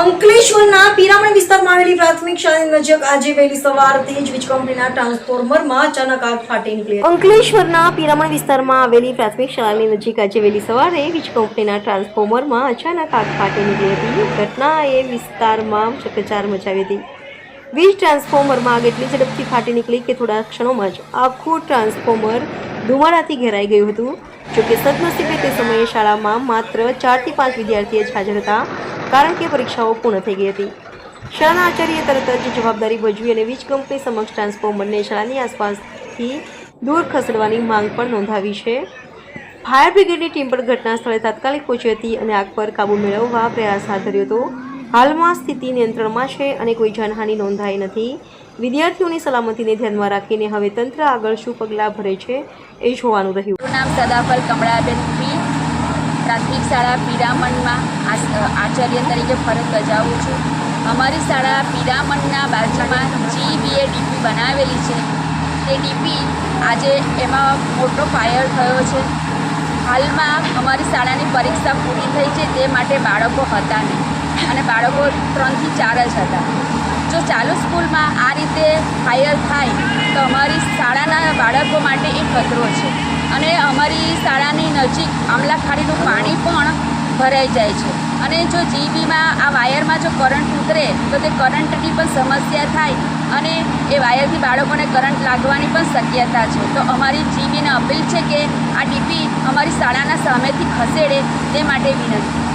અંકલેશ્વરના પિરામણ વિસ્તારમાં આવેલી પ્રાથમિક શાળાની નજીક આજે વહેલી સવારથી જ વીજ કંપનીના ટ્રાન્સફોર્મરમાં અચાનક આગ ફાટી નીકળી અંકલેશ્વરના પિરામણ વિસ્તારમાં આવેલી પ્રાથમિક શાળાની નજીક આજે વહેલી સવારે વીજ કંપનીના ટ્રાન્સફોર્મરમાં અચાનક આગ ફાટી નીકળી હતી. ઘટનાએ વિસ્તારમાં ચકચાર મચાવી હતી. વીજ ટ્રાન્સફોર્મરમાં આગ એટલી ઝડપથી ફાટી નીકળી કે થોડા ક્ષણોમાં જ આખું ટ્રાન્સફોર્મર ધુમાડાથી ઘેરાઈ ગયું હતું. જોકે સદનસીબે તે સમયે શાળામાં માત્ર ચારથી પાંચ વિદ્યાર્થીઓ જ હાજર હતા, કારણ કે પરીક્ષાઓ પૂર્ણ થઈ ગઈ હતી. શાળાના આચાર્યએ તરત જ જવાબદારી ભજવી અને વીજ કંપની સમક્ષ ટ્રાન્સફોર્મરને શાળાની આસપાસથી દૂર ખસેડવાની માંગ પણ નોંધાવી છે. ફાયર બ્રિગેડની ટીમ પણ ઘટના સ્થળે તાત્કાલિક પહોંચી હતી અને આગ પર કાબૂ મેળવવા પ્રયાસ હાથ ધર્યો હતો. હાલમાં સ્થિતિ નિયંત્રણમાં છે અને કોઈ જાનહાનિ નોંધાઈ નથી. વિદ્યાર્થીઓની સલામતીને ધ્યાનમાં રાખીને હવે તંત્ર આગળ શું પગલાં ભરે છે એ જોવાનું રહ્યું. નામ સદાફલ કમળાબેન પી. પ્રાથમિક શાળા પીરામણમાં આચાર્ય તરીકે ફરજ બજાવું છું. અમારી શાળા પીરામણના બાજુમાં જીબીએ ડીપી બનાવેલી છે. તે ડીપી આજે એમાં મોટો ફાયર થયો છે. હાલમાં અમારી શાળાની પરીક્ષા પૂરી થઈ છે તે માટે બાળકો હતા નહીં. અને બાળકો ત્રણથી ચાર જ હતા. જો ચાલુ સ્કૂલમાં આ રીતે ફાયર થાય, તો અમારી શાળાના બાળકો માટે એ ખતરો છે. અને અમારી શાળાની નજીક આમલાખાડીનું પાણી પણ ભરાઈ જાય છે. અને જો જીબીમાં આ વાયરમાં જો કરંટ ઉતરે, તો તે કરંટની પણ સમસ્યા થાય અને એ વાયરથી બાળકોને કરંટ લાગવાની પણ શક્યતા છે. તો અમારી જીબીને અપીલ છે કે આ ડીપી અમારી શાળાના સામેથી ખસેડે તે માટે વિનંતી.